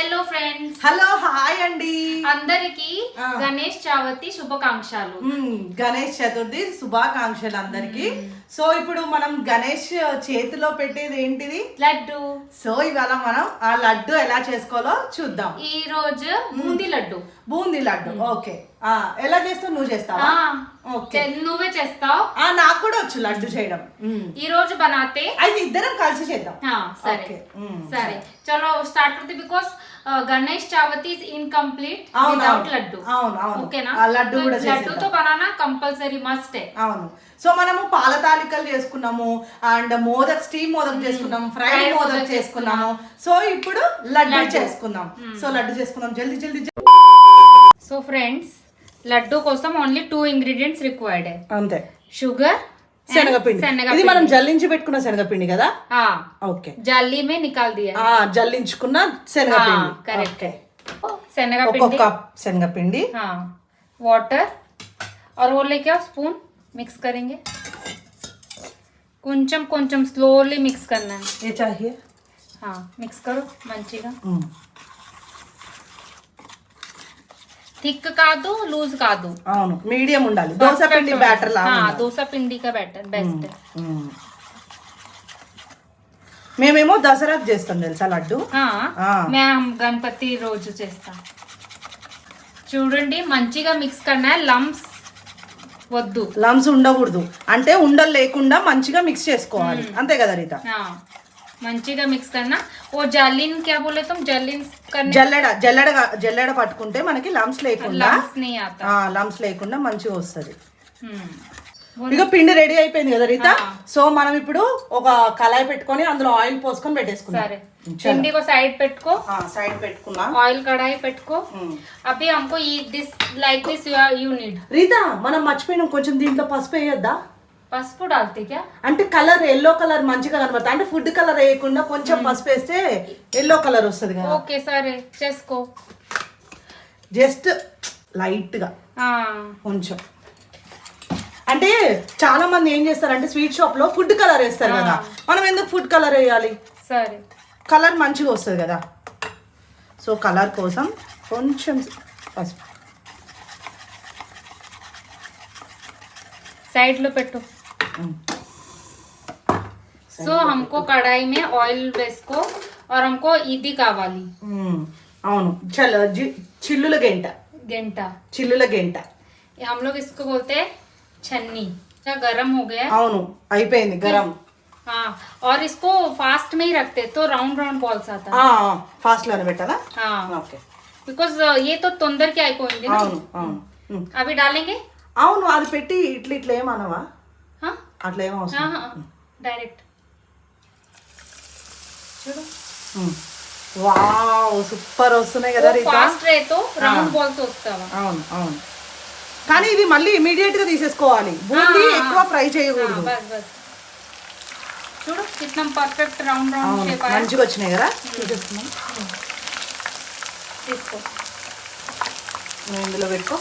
Hello friends hello hi అండి. అందరికి గణేష్ చావతి శుభాకాంక్షలు. గణేష్ చతుర్థి శుభాకాంక్షలు అందరికి. సో ఇప్పుడు మనం గణేష్ చేతిలో పెట్టేది ఏంటిది? లడ్డు. సో ఇవాళ మనం ఆ లడ్డు ఎలా చేసుకోవాలో చూద్దాం. ఈ రోజు బూందీ లడ్డు. బూందీ లడ్డు ఓకే. ఎలా చేస్తావు? నువ్వు చేస్తావా? నువ్వే చేస్తావు. నాకు కూడా వచ్చు లడ్డు చేయడం. ఈ రోజు బనాతే. అది ఇద్దరం కలిసి చేద్దాం. సరే. సరే. చలో start because Ganesh Chavithi is incomplete without laddu. అవును అవును. ఓకేనా? లడ్డు కూడా లడ్డుతో బనానా కంపల్సరీ మస్ట్ అవును. సో మనము పాల తాలికలు చేసుకున్నాము అండ్ మోదక్ స్టీమ్ మోదక్ చేసుకున్నాము ఫ్రైడ్ మోదక్ చేసుకున్నాము. సో ఇప్పుడు లడ్డు చేసుకుందాం. సో లడ్డు చేసుకుందాం. జల్దీ జల్దీ సో ఫ్రెండ్స్ లడ్డు కోసం ఓన్లీ టూ ఇంగ్రీడియంట్స్ రిక్వైర్డ్ అంతే. షుగర్ శనగపిండి ఇది మనం జల్లించి పెట్టుకున్న శనగపిండి కదా हाँ ఓకే जाली में निकाल दिया ఆ జల్లించుకున్న శనగపిండి हाँ, करेक्ट ఓకే है శనగపిండి ఒక కప్ శనగపిండి हाँ वाटर और वो लेके आओ स्पून मिक्स करेंगे కొంచెం కొంచెం స్లోలీ మిక్స్ करना है ఏ చాహియే हाँ మిక్స్ करो మంచిగా థిక్ కాదు లూజ్ కాదు. అవును మీడియం ఉండాలి. దోశ పిండి బ్యాటర్ దోశ పిండి బెటర్ బెస్ట్ మేమేమో దసరా చేస్తాం తెలుసా లడ్డు? మేము గణపతి రోజు చేస్తాం. చూడండి మంచిగా మిక్స్ కన్నా లంప్స్ వద్దు. లంప్స్ ఉండకూడదు. అంటే ఉండలు లేకుండా మంచిగా మిక్స్ చేసుకోవాలి. అంతే కదా రీత? మంచిగా మిక్స్ కన్నా. ఓ జల్లిన్ క్యా బోలే తుమ్? జల్లిన్ జల్లెడ జల్లెడ జల్లెడ పట్టుకుంటే మనకి లంప్స్ లేకుండా లంప్స్ లేకుండా మంచిగా వస్తుంది. ఇక పిండి రెడీ అయిపోయింది కదా రీత? సో మనం ఇప్పుడు ఒక కళాయి పెట్టుకొని అందులో ఆయిల్ పోసుకొని పెట్టేసుకున్నాం పిండి సైడ్ పెట్టుకో. సైడ్ పెట్టుకున్నా ఆయిల్ కడాయి పెట్టుకో. అబ్బి हमको ఈ this like this you need Rita మనం మర్చిపోయినాం. కొంచెం దీంట్లో పసుపు వేయొద్దా? పసుపు అంటే కలర్ ఎల్లో కలర్ మంచిగా కనబడతా. అంటే ఫుడ్ కలర్ వేయకుండా కొంచెం పసుపు వేస్తే ఎల్లో కలర్ వస్తుంది కదా. ఓకే సరే. చేసుకో. జస్ట్ లైట్గా కొంచెం. అంటే చాలా మంది ఏం చేస్తారంటే స్వీట్ షాప్లో ఫుడ్ కలర్ వేస్తారు కదా. మనం ఎందుకు ఫుడ్ కలర్ వేయాలి? సరే. కలర్ మంచిగా వస్తుంది కదా. సో కలర్ కోసం కొంచెం పసుపు. సైడ్లో పెట్టు. పెట్టు సో हमको कढ़ाई में ऑयल వేసుకో और हमको ఇది కావాలి మ్మ్. అవును చల్ జి- చిల్లుల గెంట గంట చిల్లుల గెంట ये हम लोग इसको बोलते हैं छन्नी क्या गरम हो गया है? అవును అయిపోయింది గరం हाँ और इसको फास्ट में ही रखते तो राउंड राउंड बॉल्स आता है ఫాస్ట్ లోనే పెట్టాలా हाँ ఓకే बिकॉज ये तो तोंदर की అయిపోయింది ना అవును అవును మ్మ్. अभी डालेंगे అవును అది పెట్టి ఇట్లా ఇట్లా ఏమనవా हाँ అట్లా ఏమో డైరెక్ట్. చూడు. వావ్ సూపర్ వస్తున్నాయి కదా రీతా. ఫాస్ట్ రేతో రౌండ్ బాల్స్ వస్తావా? అవును అవును. కానీ ఇది మళ్ళీ ఇమీడియట్గా తీసేసుకోవాలి. బూందీ ఎక్కువ ఫ్రై చేయకూడదు. చూడు ఇట్లా పర్ఫెక్ట్ రౌండ్ రౌండ్ షేప్ మంచిగా వచ్చినాయి కదా? తీసేస్తున్నాం తీసుకో. ఇందులో పెట్టుకో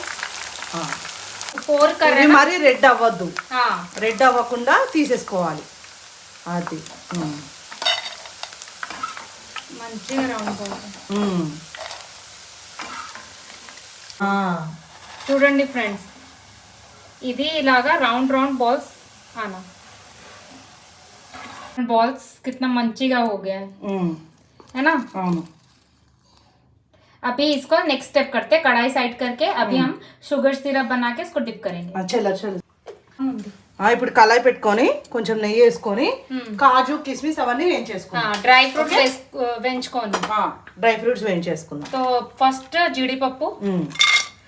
ఫోర్ ఇవి కర్రే మరి రెడ్ అవ్వద్దు हाँ రెడ్ అవ్వకుండా తీసేసుకోవాలి అది ఉమ్. మంచిగా రౌండ్ బాల్స్ ఉమ్. ఆ. చూడండి ఫ్రెండ్స్ ఇది ఇలాగా రౌండ్ రౌండ్ బాల్స్ ఆనా बॉल्स कितना మంచిగా हो गया है ఉమ్. है ना అవును अभी इसको नेक्स्ट स्टेप करते हैं कढ़ाई साइड करके अभी हम शुगर सिरप बना के इसको डिप करेंगे ఆ, చెల్లు చెల్లు ఉంది. ఆ, ఇప్పుడు కళాయి పెట్టుకొని కొంచెం నెయ్యి వేసుకొని ఉమ్. కాజు కిస్మిస్ అవన్నీ వేయించేసుకున్నాం ఆ, డ్రై ఫ్రూట్స్ వేసుకో వేయించుకోండి డ్రై ఫ్రూట్స్ వేయించేసుకుందాం సో ఫస్ట్ జీడిపప్పు ఉమ్.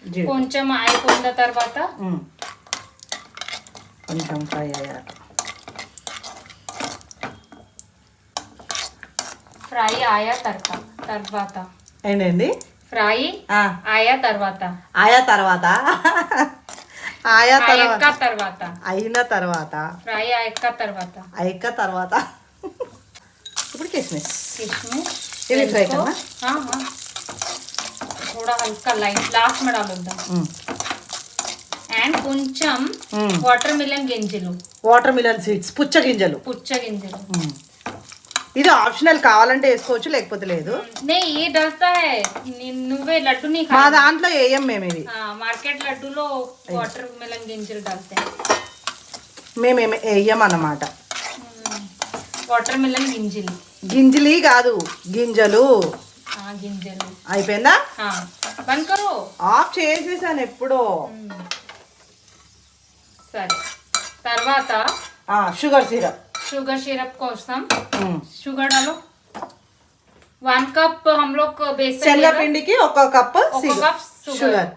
జీ. కొంచెం అయిపోయిన తర్వాత ఉమ్. కొంచెం ఫ్రై అయ్యాక ఫ్రై ఆయా తర్వాత తర్వాత ఏంటండి ఫ్రై ఆ, ఆయా తర్వాత ఆయా తర్వాత ఆయా తర్వాత ఆయక్క తర్వాత అయిన తర్వాత ఫ్రై ఆయక్క తర్వాత అయ్యాక తర్వాత ఇప్పుడు కిస్మిస్ किशमिश ये भी फ्राई इसको- करना? हाँ हाँ थोड़ा हल्का लाइन लास्ट में डालूंगा ఉమ్. అండ్ కొంచెం మ్మ్. వాటర్ మిలన్ గింజలు వాటర్ మిలన్ సీడ్స్ పుచ్చ గింజలు పుచ్చ గింజలు ఉమ్. ఇది ఆప్షనల్ కావాలంటే వేసుకోవచ్చు లేకపోతే లేదు. నువ్వే లడ్డు మా దాంట్లో వేయం మేము ఇది. మార్కెట్ లడ్డులో వాటర్ మెలన్ గింజలు డల్తాయి మేమేమి వేయం అన్నమాట. వాటర్ మెలన్ గింజలు. గింజలి కాదు గింజలు. గింజలు. అయిపోయిందా? ఆఫ్ చేసేసాను ఎప్పుడో. సరే. తర్వాత? Sugar syrup. షుగర్ సిరప్ కోసం शुगर डालो वन कप हम लोग बेसन శనగపిండికి ఒక కప్ ఒక cup sugar. Sugar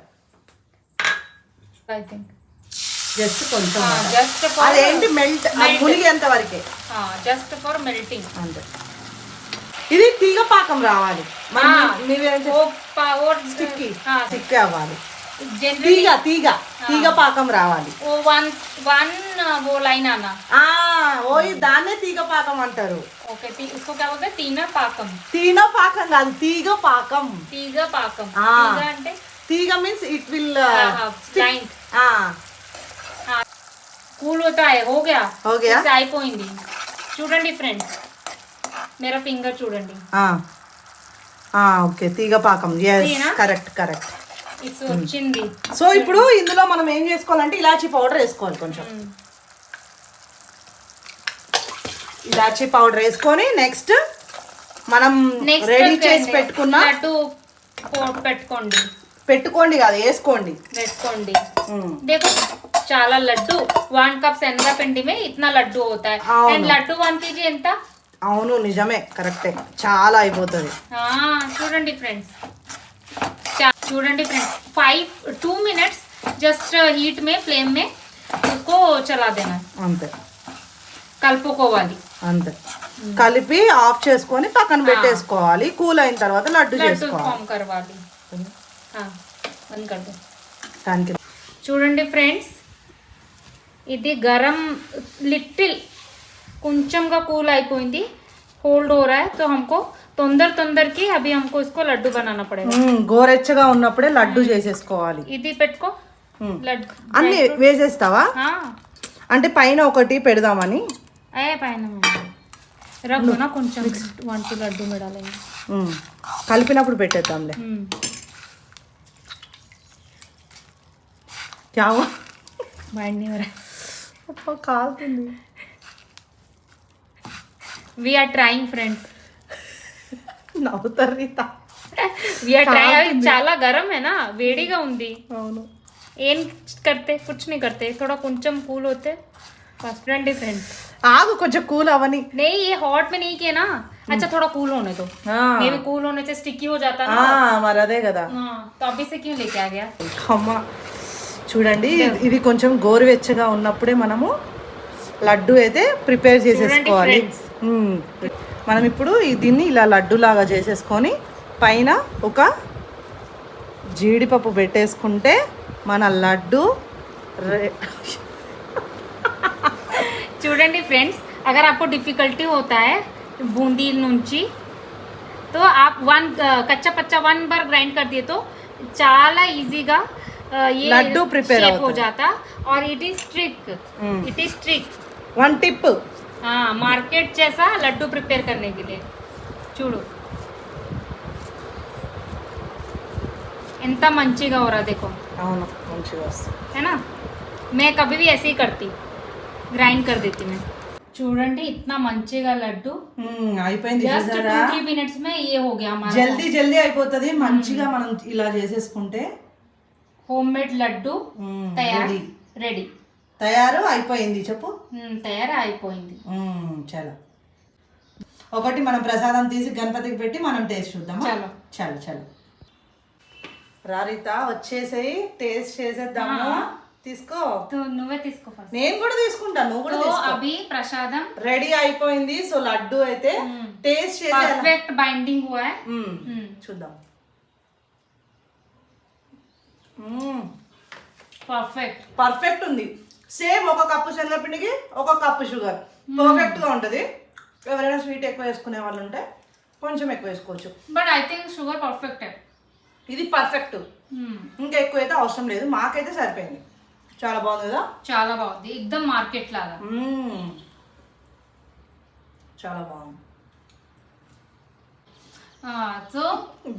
I think just కొంచెం जस्ट అదేంటి మెల్ట్ Melt. మునిగేంత వరకే हाँ जस्ट फॉर मेल्टिंग అంతే ఇది తీగ పాకం రావాలి మనం ఆ. నీవేం वो पावर స్టిక్కి हाँ స్టిక్ అవ్వాలి जनरली తీగ తీగ తీగ పాకం రావాలి वो वन वन वो लाइन आना ఆ ఓ ఈ దాన్నే తీగ పాకం అంటారు ओके ती, उसको क्या बोलते हैं तीना पाकम తీగ పాకం కాదు తీగ పాకం తీగ పాకం ఆ. తీగ అంటే తీగ means it will line cool होता है हो गया हो गया? ఇది అయిపోయింది చూడండి ఫ్రెండ్స్ మేరా ఫింగర్ చూడండి ఓకే తీగ పాకం ఎస్ తీగనా? కరెక్ట్ కరెక్ట్ ఇది వచ్చింది. సో ఇప్పుడు ఇందులో మనం ఏం చేసుకోవాలంటే ఇలాచీ పౌడర్ వేసుకోవాలి కొంచెం. ఇలాచీ పౌడర్ వేసుకొని నెక్స్ట్ మనం రెడీ చేసి పెట్టుకున్న పెట్టుకోండి. పెట్టుకోండి కాదు వేసుకోండి. వేసుకోండి. చాలా లడ్డు వన్ కప్ శనగపిండి పిండిమే ఇట్లా లడ్డు అవుతాయి అండ్ లడ్డు వన్ కేజీ ఎంత? అవును నిజమే కరెక్టే. చాలా అయిపోతుంది. చూడండి ఫ్రెండ్స్. చూడండి friends five two minutes just heat మే ఫ్లేమ్ మే उसको చలా దేనా అంతే కలుపుకోవాలి అంతే కలిపి ఆఫ్ చేసుకొని పక్కన పెట్టేసుకోవాలి కూల్ అయిన తర్వాత లడ్డు లడ్డు చేసుకోవాలి ఫామ్ కరవాలి ఆ, బంద్ కర్ దో. దానికి చూడండి ఫ్రెండ్స్ ఇది గరం లిటిల్ కొంచెంగా కూల్ అయిపోయింది होल्ड हो रहा है तो हमको తొందర తొందరకి అవి అమ్ముకో లడ్డు బనానా పడే గోరెచ్చగా ఉన్నప్పుడే లడ్డు చేసేసుకోవాలి. ఇది పెట్టుకో. లడ్డు అన్ని వేసేస్తావా? అంటే పైన ఒకటి పెడదామని. కొంచెం కలిపినప్పుడు పెట్టేద్దాంలే. క్యావా. బండి కాలుతుంది. వి ఆర్ ట్రయింగ్ ఫ్రెండ్స్ నవ్వుతారు రీత वी आर ट्राइंग చాలా గరం है ना వేడిగా ఉంది అవును ఏం करते कुछ नहीं करते थोड़ा కొంచెం కూల్ होते बस फ्रेंड फ्रेंड्स ఆగు కొంచెం కూల్ అవని नहीं ये हॉट में नहीं किया ना अच्छा थोड़ा कूल होने दो ఆ, मे भी कूल होने से स्टिकी हो जाता ఆ, ना మరి అదే కదా हाँ, तो अभी से क्यों लेके आ गया అమ్మ చూడండి ఇది- ఇది కొంచెం గోరువెచ్చగా ఉన్నప్పుడే మనము లడ్డు అయితే ప్రిపేర్ చేసేసుకోవాలి friends. మ్మ్. మనం ఇప్పుడు ఈ- దీన్ని ఇలా లడ్డు లాగా చేసేసుకొని పైన ఒక జీడిపప్పు పెట్టేసుకుంటే మన లడ్డు రె- చూడండి ఫ్రెండ్స్ अगर आपको डिफिकल्टी होता है बूंदी నుంచి तो आप वन కచ్చా పచ్చా వన్ బార్ గ్రైండ్ कर दिए तो చాలా ఈజీగా ये लड्डू prepare shape हो होता है। जाता और it is trick hmm. It is trick one tip हाँ मार्केट जैसा लड्डू प्रिपेयर करने के लिए చూడు ఎంత మంచిగా हो रहा देखो అవును మంచిగా వస్తుంది है ना मैं कभी भी ऐसे ही करती ग्राइंड कर देती मैं చూడండి इतना మంచిగా లడ్డు మ్మ్, అయిపోయింది जस्ट टू చూసారా थ्री मिनट्स में ये हो गया हमारा జల్దీ జల్దీ అయిపోతుంది మంచిగా మనం ఇలా చేసేసుకుంటే होममेड లడ్డు మ్మ్, తయారు ready. రెడీ తయారు అయిపోయింది చెప్పు. తయారు అయిపోయింది చాలా. ఒకటి మనం ప్రసాదం తీసి గణపతికి పెట్టి మనం టేస్ట్ చూద్దాం చాలా. చాలా చాలా. రారిత వచ్చేసేయి టేస్ట్ చేసేద్దాము. తీసుకో. నువ్వే తీసుకో నేను కూడా తీసుకుంటాను నువ్వు కూడా అవి ప్రసాదం. రెడీ అయిపోయింది సో లడ్డు అయితే టేస్ట్ చేసే పర్ఫెక్ట్ బైండింగ్ చూద్దాం. పర్ఫెక్ట్ పర్ఫెక్ట్ ఉంది. సేమ్ ఒక కప్పు శనగపిండికి ఒక కప్పు షుగర్. పర్ఫెక్ట్గా ఉంటుంది. ఎవరైనా స్వీట్ ఎక్కువ వేసుకునే వాళ్ళు ఉంటే కొంచెం ఎక్కువ వేసుకోవచ్చు. But I think sugar perfect ఇది పర్ఫెక్ట్ ఇంకా ఎక్కువ అయితే అవసరం లేదు. మాకైతే సరిపోయింది. చాలా బాగుంది కదా? చాలా బాగుంది. ఎగ్దమ్ మార్కెట్ లాగా. చాలా బాగుంది. సో?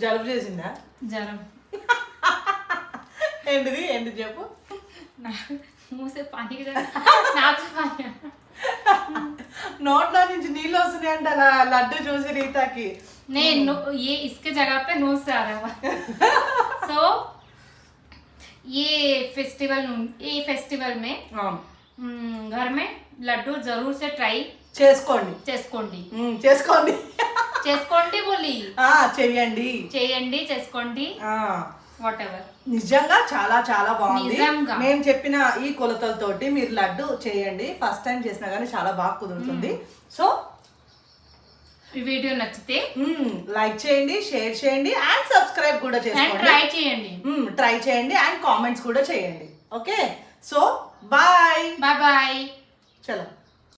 జలుబు చేసిందా? జ్వరం ఏంటిది? ఏంటి చెప్పు. मुंह से पानी गिरा नाक से पानी आ रहा। నోట్లో నుంచి నీళ్ళు వస్తున్నాయంట అలా లడ్డు చూసి రీతాకి नहीं नो, ये इसके जगह पे नोज से आ रहा है सो ये फेस्टिवल ये फेस्टिवल में ఆ, हम्म, घर में लड्डू जरूर से ट्राई చేసుకోండి చేసుకోండి ఉమ్, చేసుకోండి చేసుకోండి బోలి ఆ చెయ్యండి చేయండి చేసుకోండి ఆ వాట్ ఎవర్ నిజంగా చాలా చాలా బాగుంది. మేము చెప్పిన ఈ కొలతలతోటి మీరు లడ్డు చేయండి. ఫస్ట్ టైం చేసినా కానీ చాలా బాగా కుదురుతుంది. సో ఈ వీడియో నచ్చితే లైక్ చేయండి షేర్ చేయండి అండ్ సబ్స్క్రైబ్ కూడా చేసుకోండి. ట్రై చేయండి. ట్రై చేయండి అండ్ కామెంట్స్ కూడా చేయండి. Okay so bye bye bye చలో.